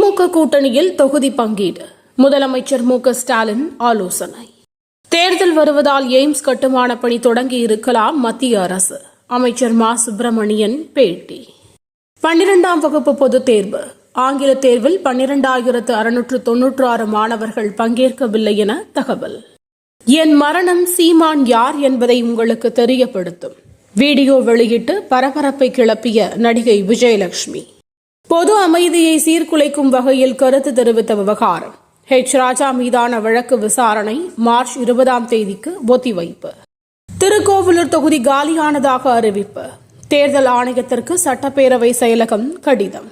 திமுக கூட்டணியில் தொகுதி பங்கீடு. முதலமைச்சர் மு ஸ்டாலின் ஆலோசனை. தேர்தல் வருவதால் எய்ம்ஸ் கட்டுமான பணி தொடங்கி இருக்கலாம் மத்திய அரசு. அமைச்சர் மா. சுப்பிரமணியன் பேட்டி. பன்னிரெண்டாம் வகுப்பு பொதுத் தேர்வு. ஆங்கில தேர்வில் பன்னிரண்டாயிரத்து அறுநூற்று தொன்னூற்று ஆறு மாணவர்கள் பங்கேற்கவில்லை என தகவல். என் மரணம் சீமான் யார் என்பதை உங்களுக்கு தெரியப்படுத்தும். வீடியோ வெளியிட்டு பரபரப்பை கிளப்பிய நடிகை விஜயலட்சுமி. பொது அமைதியை சீர்குலைக்கும் வகையில் கருத்து தெரிவித்த விவகாரம். ஹெச் ராஜா மீதான வழக்கு விசாரணை மார்ச் இருபதாம் தேதிக்கு ஒத்திவைப்பு. திருக்கோவிலூர் தொகுதி காலியானதாக அறிவிப்பு. தேர்தல் ஆணையத்திற்கு சட்டப்பேரவை செயலகம் கடிதம்.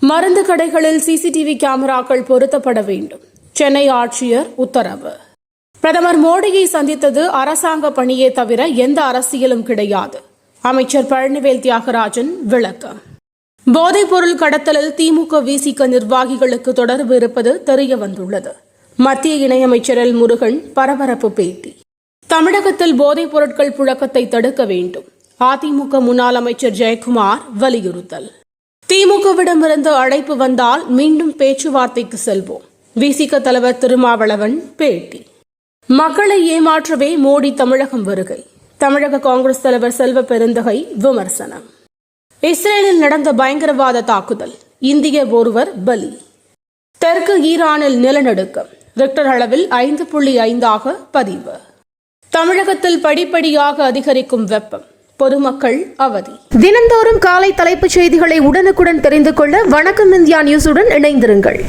மருந்து கடைகளில் சிசிடிவி கேமராக்கள் பொருத்தப்பட வேண்டும். சென்னை ஆட்சியர் உத்தரவு. பிரதமர் மோடியை சந்தித்தது அரசாங்க பணியே தவிர எந்த அரசியலும் கிடையாது. அமைச்சர் பழனிவேல் தியாகராஜன் விளக்கம். போதைப்பொருள் கடத்தலில் திமுக விசிக நிர்வாகிகளுக்கு தொடர்பு இருப்பது தெரிய வந்துள்ளது மத்திய இணையமைச்சர் எல் முருகன் பரபரப்பு பேட்டி. தமிழகத்தில் போதைப் பொருட்கள் புழக்கத்தை தடுக்க வேண்டும். அதிமுக முன்னாள் அமைச்சர் ஜெயக்குமார் வலியுறுத்தல். திமுகவிடமிருந்து அழைப்பு வந்தால் மீண்டும் பேச்சுவார்த்தைக்கு செல்வோம். விசிக தலைவர் திருமாவளவன் பேட்டி. மக்களை ஏமாற்றவே மோடி தமிழகம் வருகை. தமிழக காங்கிரஸ் தலைவர் செல்வ பெருந்தகை விமர்சனம். இஸ்ரேலில் நடந்த பயங்கரவாத தாக்குதல். இந்திய ஒருவர் பலி. தெற்கு ஈரானில் நிலநடுக்கம். ரிக்டர் அளவில் ஐந்து புள்ளி ஐந்தாக பதிவு. தமிழகத்தில் படிப்படியாக அதிகரிக்கும் வெப்பம். பொதுமக்கள் அவதி. தினந்தோறும் காலை தலைப்புச் செய்திகளை உடனுக்குடன் தெரிந்து கொள்ள வணக்கம் இந்தியா நியூஸுடன் இணைந்திருங்கள்.